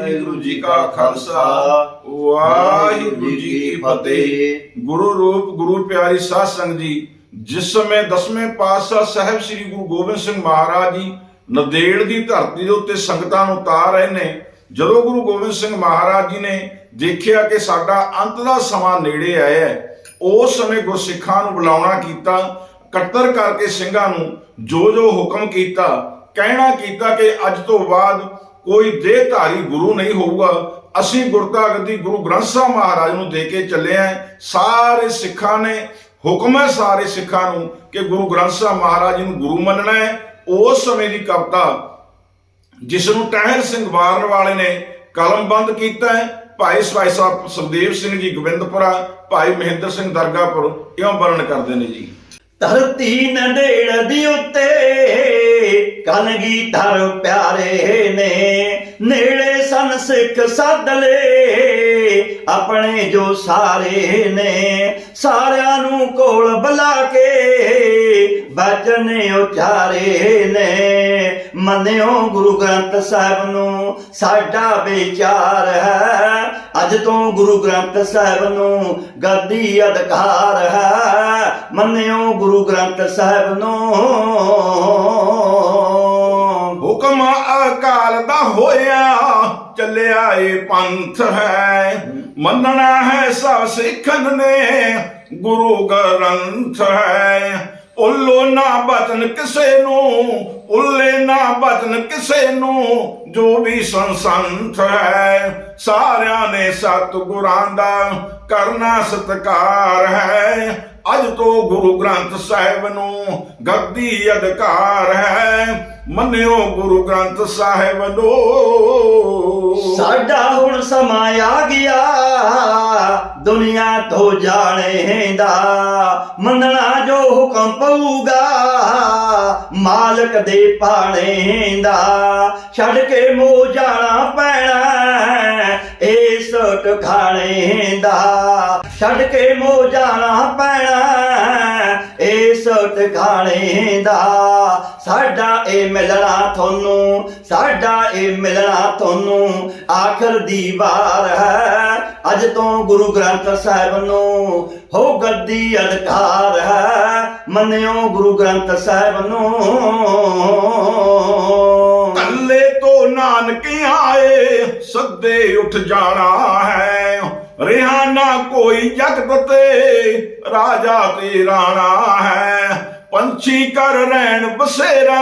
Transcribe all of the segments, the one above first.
ਵਾਹਿਗੁਰੂ ਜੀ ਕਾ ਖਾਲਸਾ, ਵਾਹਿਗੁਰੂ ਜੀ ਕੀ ਫਤਿਹ। ਗੁਰੂ ਰੂਪ, ਗੁਰੂ ਪਿਆਰੀ ਸਾਧ ਸੰਗਤ ਜੀ, ਜਿਸ ਸਮੇਂ ਦਸਵੇਂ ਪਾਤਸ਼ਾਹ ਸਾਹਿਬ ਸ੍ਰੀ ਗੁਰੂ ਗੋਬਿੰਦ ਸਿੰਘ ਮਹਾਰਾਜ ਜੀ ਨਦੇੜ ਦੀ ਧਰਤੀ ਦੇ ਉੱਤੇ ਸੰਗਤਾਂ ਨੂੰ ਉਤਾਰ ਰਹੇ ਨੇ, ਜਦੋਂ ਗੁਰੂ ਗੋਬਿੰਦ ਸਿੰਘ ਮਹਾਰਾਜ ਜੀ ਨੇ ਦੇਖਿਆ ਕਿ ਸਾਡਾ ਅੰਤ ਦਾ ਸਮਾਂ ਨੇੜੇ ਆਇਆ ਹੈ, ਉਸ ਸਮੇਂ ਗੁਰਸਿੱਖਾਂ ਨੂੰ ਬੁਲਾਉਣਾ ਕੀਤਾ ਕੱਤਰ ਕਰਕੇ ਸਿੰਘਾਂ ਨੂੰ ਜੋ ਜੋ ਹੁਕਮ ਕੀਤਾ, ਕਹਿਣਾ ਕੀਤਾ ਕਿ ਅੱਜ ਤੋਂ ਬਾਅਦ ਕੋਈ ਦੇਹਧਾਰੀ ਗੁਰੂ ਨਹੀਂ ਹੋਊਗਾ। ਅਸੀਂ ਗੁਰਤਾ ਗੁਰੂ ਗ੍ਰੰਥ ਸਾਹਿਬ ਮਹਾਰਾਜ ਨੂੰ ਦੇ ਕੇ ਚੱਲੇ ਆਂ। ਸਾਰੇ ਸਿੱਖਾਂ ਨੇ ਹੁਕਮ ਹੈ ਸਾਰੇ ਸਿੱਖਾਂ ਨੂੰ ਕਿ ਗੁਰੂ ਗ੍ਰੰਥ ਸਾਹਿਬ ਮਹਾਰਾਜ ਨੂੰ ਗੁਰੂ ਮੰਨਣਾ ਹੈ। ਉਸ ਸਮੇਂ ਦੀ ਕਵਿਤਾ ਜਿਸ ਨੂੰ ਟਹਿਰ ਸਿੰਘ ਵਾਰਨ ਵਾਲੇ ਨੇ ਕਲਮਬੰਦ ਕੀਤਾ ਹੈ। ਭਾਈ ਸਵਾਈ ਸਾਹਿਬ ਸੁਖਦੇਵ ਸਿੰਘ ਜੀ ਗੋਬਿੰਦਪੁਰਾ, ਭਾਈ ਮਹਿੰਦਰ ਸਿੰਘ ਦਰਗਾਹਪੁਰ, ਇਉਂ ਵਰਣਨ ਕਰਦੇ ਨੇ ਜੀ। ਧਰਤੀ ਨੰਡੇੜ ਦੀ ਉੱਤੇ ਕਲਗੀ ਪਿਆਰੇ ਨੇ, ਨੇੜੇ ਸਨ ਸਿੱਖ ਸੱਦਲੇ ਆਪਣੇ ਜੋ ਸਾਰੇ ਨੇ, ਸਾਰਿਆਂ ਨੂੰ ਕੋਲ ਬੁਲਾ ਕੇ ਬਚਨ ਉਚਾਰੇ ਨੇ। ਮੰਨਿਓ ਗੁਰੂ ਗ੍ਰੰਥ ਸਾਹਿਬ ਨੂੰ ਸਾਡਾ ਵਿਚਾਰ ਹੈ। ਅੱਜ ਤੋਂ ਗੁਰੂ ਗ੍ਰੰਥ ਸਾਹਿਬ ਨੂੰ ਗੱਦੀ ਅਧਿਕਾਰ ਹੈ। ਮੰਨਿਓ ਗੁਰੂ ਗ੍ਰੰਥ ਸਾਹਿਬ ਨੂੰ ਅਕਾਲ ਦਾ ਹੋਇਆ, ਚੱਲਿਆ ਏ ਪੰਥ ਹੈ। ਮੰਨਣਾ ਹੈ ਸਭ ਸਿੱਖਨ ਨੇ, ਗੁਰੂ ਗ੍ਰੰਥ ਹੈ। ਉੱਲੋ ਨਾ ਬਚਨ ਕਿਸੇ ਨੂੰ, ਉੱਲੇ ਨਾ ਬਚਨ ਕਿਸੇ ਨੂੰ, ਜੋ ਵੀ ਸੰਸੰਤ ਹੈ। ਸਾਰਿਆਂ ਨੇ ਸਤਿਗੁਰਾਂ ਦਾ ਕਰਨਾ ਸਤਕਾਰ ਹੈ। ਅੱਜ ਤੋਂ ਗੁਰੂ ਗ੍ਰੰਥ ਸਾਹਿਬ ਨੂੰ ਗੱਦੀ ਅਧਿਕਾਰ ਹੈ। ਮੰਨਿਓ ਗੁਰੂ ਗ੍ਰੰਥ ਸਾਹਿਬ ਨੂੰ ਸਾਡਾ ਹੁਣ ਸਮਾਂ ਆ ਗਿਆ, ਦੁਨੀਆ ਤੋਂ ਜਾਣੇ ਦਾ ਮੰਨਣਾ ਜੋ ਹੁਕਮ ਪਊਗਾ, ਮਾਲਕ ਦੇ ਪਾਣੇ ਦਾ ਛੱਡ ਕੇ ਮੋ ਜਾਣਾ ਪੈਣਾ ਇਸ ਟਿਕਾਣੇ ਦਾ ਛੱਡ ਕੇ ਮੋ ਜਾਣਾ ਪੈਣਾ ਟਿਕਾਣੇ ਦਾ ਸਾਡਾ ਇਹ ਮਿਲਣਾ ਤੁਹਾਨੂੰ, ਸਾਡਾ ਇਹ ਮਿਲਣਾ ਤੁਹਾਨੂੰ ਆਖਰ ਦੀ ਵਾਰ ਹੈ। ਅੱਜ ਤੋਂ ਗੁਰੂ ਗ੍ਰੰਥ ਸਾਹਿਬ ਨੂੰ ਹੋ ਗੱਦੀ ਅਧਿਕਾਰ ਹੈ। ਮੰਨਿਓ ਗੁਰੂ ਗ੍ਰੰਥ ਸਾਹਿਬ ਨੂੰ। ਕੱਲੇ ਤੋਂ ਨਾਨਕ ਆਏ ਸੱਦੇ ਉੱਠ ਜਾਣਾ ਹੈ। ਰਿਹਾ ਨਾ ਕੋਈ ਜਗਤ ਤੇ, ਰਾਜਾ ਤੇ ਰਾਣਾ ਪੰਛੀ ਕਰ ਰਹਿਣ ਬਸੇਰਾ,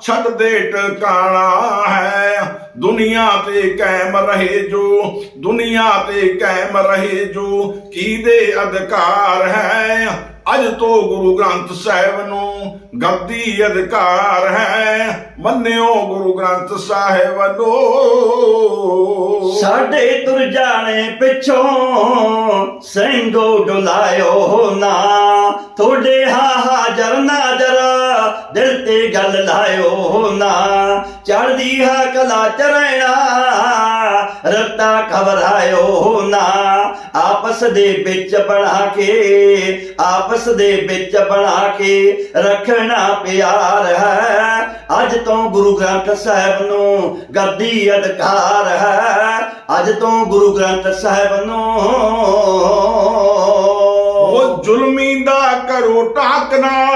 ਛੱਡ ਦੇ ਟਿਕਾਣਾ ਹੈ। ਦੁਨੀਆ ਤੇ ਕਾਇਮ ਰਹੇ ਜੋ, ਦੁਨੀਆ ਤੇ ਕਾਇਮ ਰਹੇ ਜੋ ਕੀਦੇ ਅਧਿਕਾਰ ਹੈ? ਅੱਜ ਤੋਂ ਗੁਰੂ ਗ੍ਰੰਥ ਸਾਹਿਬ ਨੂੰ ਗੱਦੀ ਅਧਿਕਾਰ ਹੈ। ਮੰਨਿਓ ਗੁਰੂ ਗ੍ਰੰਥ ਸਾਹਿਬ ਨੂੰ। ਸਾਡੇ ਤੁਰ ਜਾਣੇ ਪਿੱਛੋਂ ਸਿੰਘੋ ਡੁਲਾਇਓ ਨਾ। ਤੁਹਾਡੇ ਹਾ ਹਾਜ਼ਰ ਨਾਜ਼ਰ, ਦਿਲ ਤੇ ਗੱਲ ਲਾਇਓ ਨਾ। ਚੜਦੀ ਹਾ ਕਲਾ ਚ ਰੱਤਾ ਘਬਰਾਇਓ ਨਾ। ਆਪਸ ਦੇ ਵਿੱਚ ਬਣਾ ਕੇ, ਆਪਸ ਦੇ ਵਿੱਚ ਬਣਾ ਕੇ ਰੱਖਣਾ ਪਿਆਰ ਹੈ। ਅੱਜ ਤੋਂ ਗੁਰੂ ਗ੍ਰੰਥ ਸਾਹਿਬ ਨੂੰ ਗੱਦੀ ਅਧਿਕਾਰ ਹੈ। ਅੱਜ ਤੋਂ ਗੁਰੂ ਗ੍ਰੰਥ ਸਾਹਿਬ ਨੂੰ ਟਾਕਣਾ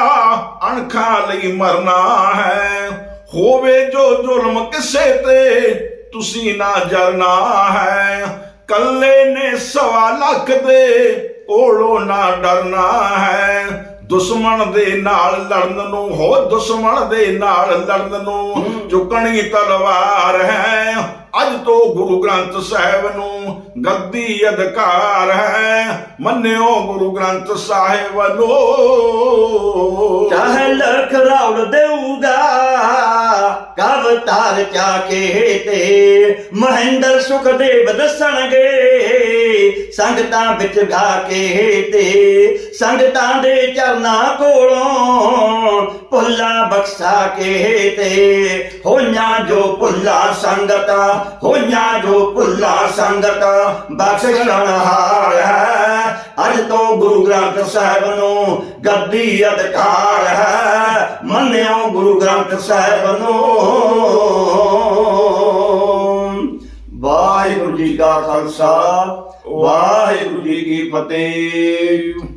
ਅਣਖਾਂ ਲਈ ਮਰਨਾ ਹੈ ਹੋਵੇ ਜੋ ਜ਼ੁਲਮ ਕਿਸੇ ਤੇ ਤੁਸੀਂ ਨਾ ਜਰਨਾ ਹੈ। ਕੱਲੇ ਨੇ ਸਵਾ ਲੱਖ ਦੇ ਕੋਲੋਂ ਨਾ ਡਰਨਾ ਹੈ। ਦੁਸ਼ਮਣ ਦੇ ਨਾਲ ਲੜਨ ਨੂੰ ਹੋ ਦੁਸ਼ਮਣ ਦੇ ਨਾਲ ਲੜਨ ਨੂੰ ਚੁੱਕਣੀ ਤਲਵਾਰ ਹੈ। ਅੱਜ ਤੋਂ ਗੁਰੂ ਗ੍ਰੰਥ ਸਾਹਿਬ ਨੂੰ ਗੱਦੀ ਅਧਿਕਾਰ ਹੈ। ਮੰਨਿਓ ਗੁਰੂ ਗ੍ਰੰਥ ਸਾਹਿਬ ਨੂੰ। ਚਾਹੇ ਲੱਖ ਰੌੜ ਦੇਊਗਾ ਕਵ ਤਾਰ ਚਾ ਕੇ ਤੇ ਮਹਿੰਦਰ ਸੁਖਦੇਵ ਦੱਸਣਗੇ। ਸੰਗਤਾਂ ਵਿੱਚ ਗਾ ਕੇ ਤੇ ਸੰਗਤਾਂ ਦੇ ਚਰਨਾਂ ਕੋਲੋਂ ਭੁੱਲਾ ਬਖਸ਼ਾ ਕੇ ਤੇ ਹੋਈਆਂ ਜੋ ਭੁੱਲਾ ਸੰਗਤਾਂ ਹੋਈਆਂ ਜੋ ਭੁੱਲਾ ਸੰਗਤਾਂ ਬਖਸ਼ਣ ਹਾਰ ਹੈ। ਅੱਜ ਤੋਂ ਗੁਰੂ ਗ੍ਰੰਥ ਸਾਹਿਬ ਨੂੰ ਗੱਦੀ ਅਧਿਕਾਰ ਹੈ। ਮੰਨਿਓ ਗੁਰੂ ਗ੍ਰੰਥ ਸਾਹਿਬ ਨੂੰ। ਵਾਹਿਗੁਰੂ ਜੀ ਕਾ ਖਾਲਸਾ ਵਾਹਿਗੁਰੂ ਜੀ ਕੀ ਫਤਿਹ।